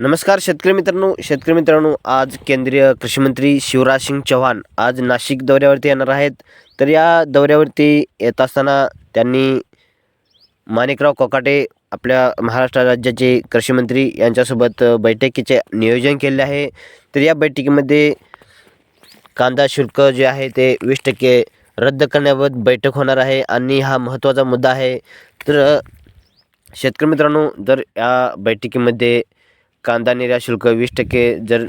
नमस्कार शेतकरी मित्रांनो शेतकरी मित्रांनो आज केंद्रीय कृषीमंत्री शिवराज सिंग चौहान आज नाशिक दौऱ्यावरती येणार आहेत. तर या दौऱ्यावरती येत असताना त्यांनी माणिकराव कोकाटे आपल्या महाराष्ट्र राज्याचे कृषीमंत्री यांच्यासोबत बैठकीचे नियोजन केले आहे. तर या बैठकीमध्ये कांदा शुल्क जे आहे ते वीस टक्के रद्द करण्याबाबत बैठक होणार आहे आणि हा महत्त्वाचा मुद्दा आहे. तर शेतकरी मित्रांनो जर या बैठकीमध्ये कांदा निर्यात शुल्क वीस टक्के जर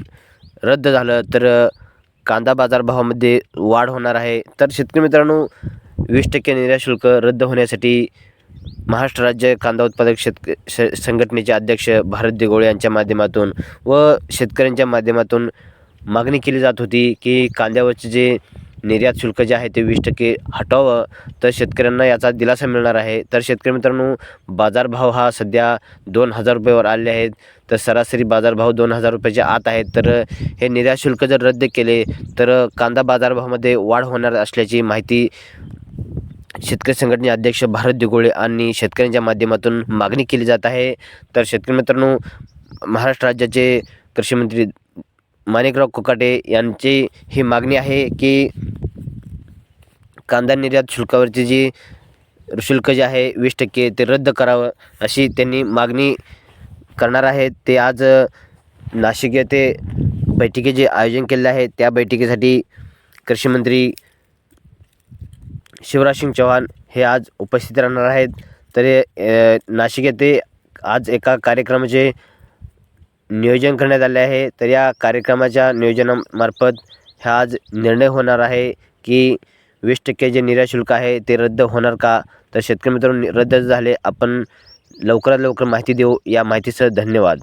रद्द झालं तर कांदा बाजारभावामध्ये वाढ होणार आहे. तर शेतकरी मित्रांनो वीस टक्के निर्यात शुल्क रद्द होण्यासाठी महाराष्ट्र राज्य कांदा उत्पादक शेतक श संघटनेचे अध्यक्ष भारत दिगोळे यांच्या माध्यमातून व शेतकऱ्यांच्या माध्यमातून मागणी केली जात होती की कांद्यावरचे जे निर्यात शुल्क जे आहे ते वीस टक्के हटवावं. तर शेतकऱ्यांना याचा दिलासा मिळणार आहे. तर शेतकरी मित्रांनो बाजारभाव हा सध्या दोन हजार रुपयावर आले आहेत. तर सरासरी बाजारभाव दोन हजार रुपयाच्या आत आहेत. तर हे निर्यात शुल्क जर रद्द केले तर कांदा बाजारभावामध्ये वाढ होणार असल्याची माहिती शेतकरी संघटने अध्यक्ष भारत दिगोळे आणि शेतकऱ्यांच्या माध्यमातून मागणी केली जात आहे. तर शेतकरी मित्रांनो महाराष्ट्र राज्याचे कृषीमंत्री माणिकराव कोकाटे यांची ही मागणी आहे की कांदा निर्यात शुल्कावरची जी शुल्क जे आहे वीस टक्के ते रद्द करावं अशी त्यांनी मागणी करणार आहेत ते आज नाशिक येथे बैठकीचे आयोजन केले आहे त्या बैठकीसाठी कृषीमंत्री शिवराज सिंग चौहान हे आज उपस्थित राहणार आहेत. तरी नाशिक येथे आज एका कार्यक्रमाचे नियोजन करण्यात आले आहे. तर या कार्यक्रमाच्या नियोजनामार्फत हा आज निर्णय होणार आहे की वीस टक्के जे निर्यातशुल्क आहे ते रद्द होणार का? तर शेतकरी मित्रांनो रद्द झाले. आपण लवकरात लवकर माहिती देऊ. या माहितीसह धन्यवाद.